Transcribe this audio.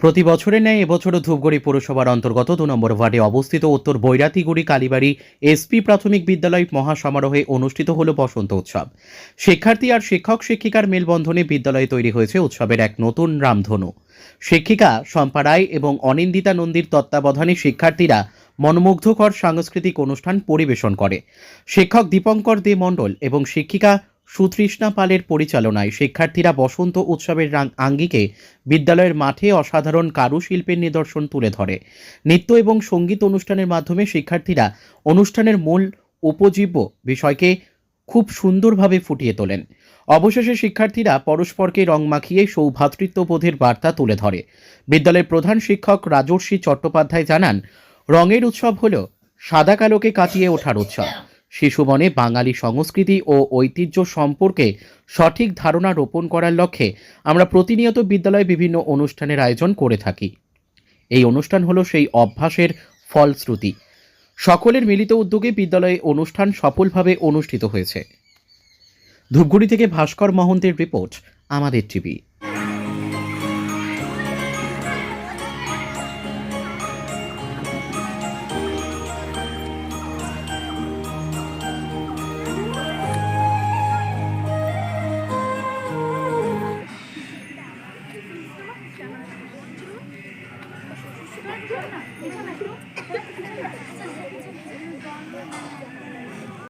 প্রতি বছরের ন্যায় এবছরও ধূপগুড়ি পৌরসভার অন্তর্গত দু নম্বর ওয়ার্ডে অবস্থিত উত্তর বৈরাতিগুড়ি কালীবাড়ি এসপি প্রাথমিক বিদ্যালয় মহাসমারোহে অনুষ্ঠিত হল বসন্ত উৎসব। শিক্ষার্থী আর শিক্ষক শিক্ষিকার মেলবন্ধনে বিদ্যালয়ে তৈরি হয়েছে উৎসবের এক নতুন রামধনু। শিক্ষিকা শম্পা রায় এবং অনিন্দিতা নন্দীর তত্ত্বাবধানে শিক্ষার্থীরা মনোমুগ্ধকর সাংস্কৃতিক অনুষ্ঠান পরিবেশন করে। শিক্ষক দীপঙ্কর দে মণ্ডল এবং শিক্ষিকা সুতৃষ্ণা পালের পরিচালনায় শিক্ষার্থীরা বসন্ত উৎসবের আঙ্গিকে বিদ্যালয়ের মাঠে অসাধারণ কারুশিল্পের নিদর্শন তুলে ধরে। নৃত্য এবং সংগীত অনুষ্ঠানের মাধ্যমে শিক্ষার্থীরা অনুষ্ঠানের মূল উপজীব্য বিষয়কে খুব সুন্দরভাবে ফুটিয়ে তোলেন। অবশেষে শিক্ষার্থীরা পরস্পরকে রং মাখিয়ে সৌভ্রাতৃত্ববোধের বার্তা তুলে ধরে। বিদ্যালয়ের প্রধান শিক্ষক রাজর্ষি চট্টোপাধ্যায় জানান, রঙের উৎসব হল সাদা কালোকে কাটিয়ে ওঠার উৎসব। শিশু মনে বাঙালি সংস্কৃতি ও ঐতিহ্য সম্পর্কে সঠিক ধারণা রোপণ করার লক্ষ্যে আমরা প্রতিনিয়ত বিদ্যালয়ে বিভিন্ন অনুষ্ঠানের আয়োজন করে থাকি। এই অনুষ্ঠান হলো সেই অভ্যাসের ফলশ্রুতি। সকলের মিলিত উদ্যোগে বিদ্যালয়ে অনুষ্ঠান সফলভাবে অনুষ্ঠিত হয়েছে। ধূপগুড়ি থেকে ভাস্কর মহন্তের রিপোর্ট, আমাদের TV. ¿Qué es eso? ¿Qué es ¿Qué ¿Qué.